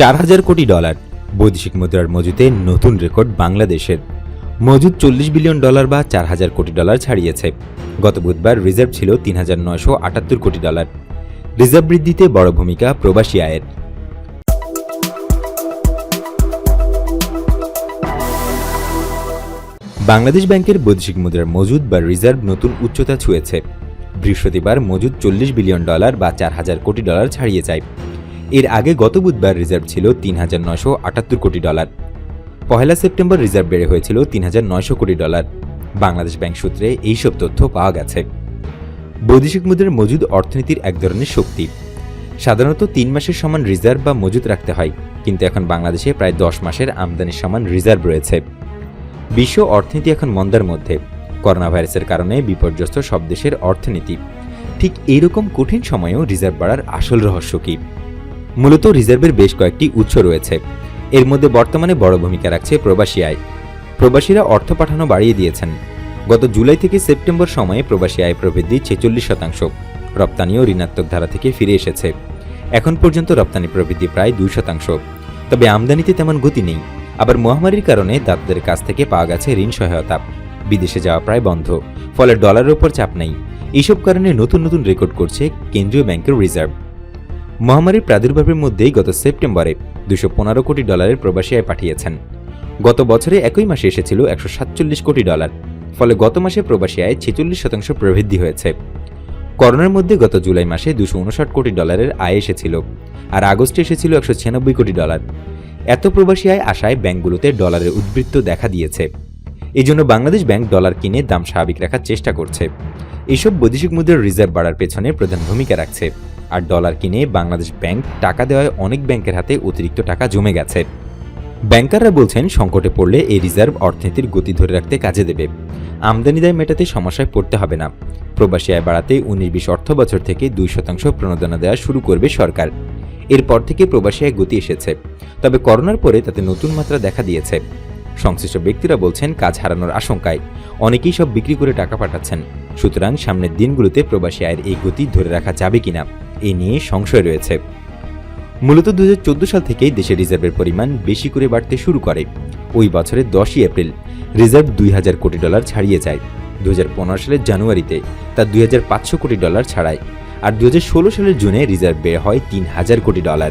চার হাজার কোটি ডলার। বৈদেশিক মুদ্রার মজুতে নতুন রেকর্ড বাংলাদেশের। মজুদ চল্লিশ বিলিয়ন ডলার বা চার হাজার কোটি ডলার ছাড়িয়েছে। গত বুধবার রিজার্ভ ছিল তিন হাজার নয়শো আটাত্তর কোটি ডলার। রিজার্ভ বৃদ্ধিতে বড় ভূমিকা প্রবাসী আয়ের। বাংলাদেশ ব্যাংকের বৈদেশিক মুদ্রার মজুদ বা রিজার্ভ নতুন উচ্চতা ছুঁয়েছে। বৃহস্পতিবার মজুদ চল্লিশ বিলিয়ন ডলার বা চার হাজার কোটি ডলার ছাড়িয়ে যায়। এর আগে গত বুধবার রিজার্ভ ছিল তিন হাজার আটাত্তর কোটি ডলার। পহেলা সেপ্টেম্বর রিজার্ভ বেড়ে হয়েছিল তিন হাজার নয়শো কোটি ডলার। বাংলাদেশ ব্যাংক সূত্রে এইসব তথ্য পাওয়া গেছে। বৈদেশিক মুদ্রার মজুদ অর্থনীতির এক ধরনের শক্তি। সাধারণত তিন মাসের সমান রিজার্ভ বা মজুদ রাখতে হয়, কিন্তু এখন বাংলাদেশে প্রায় দশ মাসের আমদানির সমান রিজার্ভ রয়েছে। বিশ্ব অর্থনীতি এখন মন্দার মধ্যে। করোনা ভাইরাসের কারণে বিপর্যস্ত সব দেশের অর্থনীতি। ঠিক এইরকম কঠিন সময়েও রিজার্ভ বাড়ার আসল রহস্য কী? মূলত রিজার্ভের বেশ কয়েকটি উৎস রয়েছে। এর মধ্যে বর্তমানে বড় ভূমিকা রাখছে প্রবাসী আয় প্রবাসীরা অর্থ পাঠানো বাড়িয়ে দিয়েছেন। গত জুলাই থেকে সেপ্টেম্বর সময়ে প্রবাসী আয় প্রবৃদ্ধি ছেচল্লিশ শতাংশ। রপ্তানিও ঋণাত্মক ধারা থেকে ফিরে এসেছে। এখন পর্যন্ত রপ্তানি প্রবৃদ্ধি প্রায় দুই শতাংশ। তবে আমদানিতে তেমন গতি নেই। আবার মহামারীর কারণে দাতাদের কাছ থেকে পাওয়া গেছে ঋণ সহায়তা। বিদেশে যাওয়া প্রায় বন্ধ। ফলে ডলারের ওপর চাপ নেই। এইসব কারণে নতুন নতুন রেকর্ড করছে কেন্দ্রীয় ব্যাংকের রিজার্ভ। মহামারীর প্রাদুর্ভাবের মধ্যেই গত সেপ্টেম্বরে দুশো পনেরো কোটি ডলারের প্রবাসী আয় পাঠিয়েছেন। গত বছরে একই মাসে এসেছিল একশো সাতচল্লিশ কোটি ডলার, ফলে গত মাসে প্রবাসী আয় ছেচল্লিশ শতাংশ প্রবৃদ্ধি হয়েছে। করোনার মধ্যে গত জুলাই মাসে দুশো কোটি ডলারের আয় এসেছিল আর আগস্টে এসেছিল একশো ছিয়ানব্বই কোটি ডলার। এত প্রবাসী আয় আসায় ব্যাংকগুলোতে ডলারের উদ্বৃত্ত দেখা দিয়েছে। এই জন্য বাংলাদেশ ব্যাংক ডলার কিনে দাম স্বাভাবিক রাখার চেষ্টা করছে। এইসব বৈদেশিক মুদ্রার রিজার্ভ বাড়ার পেছনে প্রধান ভূমিকা রাখছে। আর ডলার কিনে বাংলাদেশ ব্যাংক টাকা দেওয়ায় অনেক ব্যাংকের হাতে অতিরিক্ত টাকা জমে গেছে। ব্যাংকাররা বলছেন, সংকটে পড়লে এই রিজার্ভ অর্থনীতির গতি ধরে রাখতে কাজে দেবে। আমদানি দায় মেটাতে সমস্যায় পড়তে হবে না। প্রবাসী আয় বাড়াতে উনিশ বিশ অর্থ বছর থেকে দুই শতাংশ প্রণোদনা দেওয়া শুরু করবে সরকার। এরপর থেকে প্রবাসী আয় গতি এসেছে। তবে করোনার পরে তাতে নতুন মাত্রা দেখা দিয়েছে। সংশ্লিষ্ট ব্যক্তিরা বলছেন, কাজ হারানোর আশঙ্কায় অনেকেই সব বিক্রি করে টাকা পাঠাচ্ছেন। সুতরাং সামনের দিনগুলোতে প্রবাসী আয়ের এই গতি ধরে রাখা যাবে কিনা। এ নিয়ে সংশয় রয়েছে। মূলত দু হাজার চোদ্দ সাল থেকেই দেশের রিজার্ভের পরিমাণ বেশি করে বাড়তে শুরু করে। ওই বছরের দশই এপ্রিল রিজার্ভ দুই হাজার কোটি ডলার ছাড়িয়ে যায়। দুই হাজার পনেরো সালের জানুয়ারিতে তা দুই হাজার পাঁচশো কোটি ডলার ছাড়ায়। আর দুই হাজার ষোলো সালের জুনে রিজার্ভ বের হয় তিন হাজার কোটি ডলার।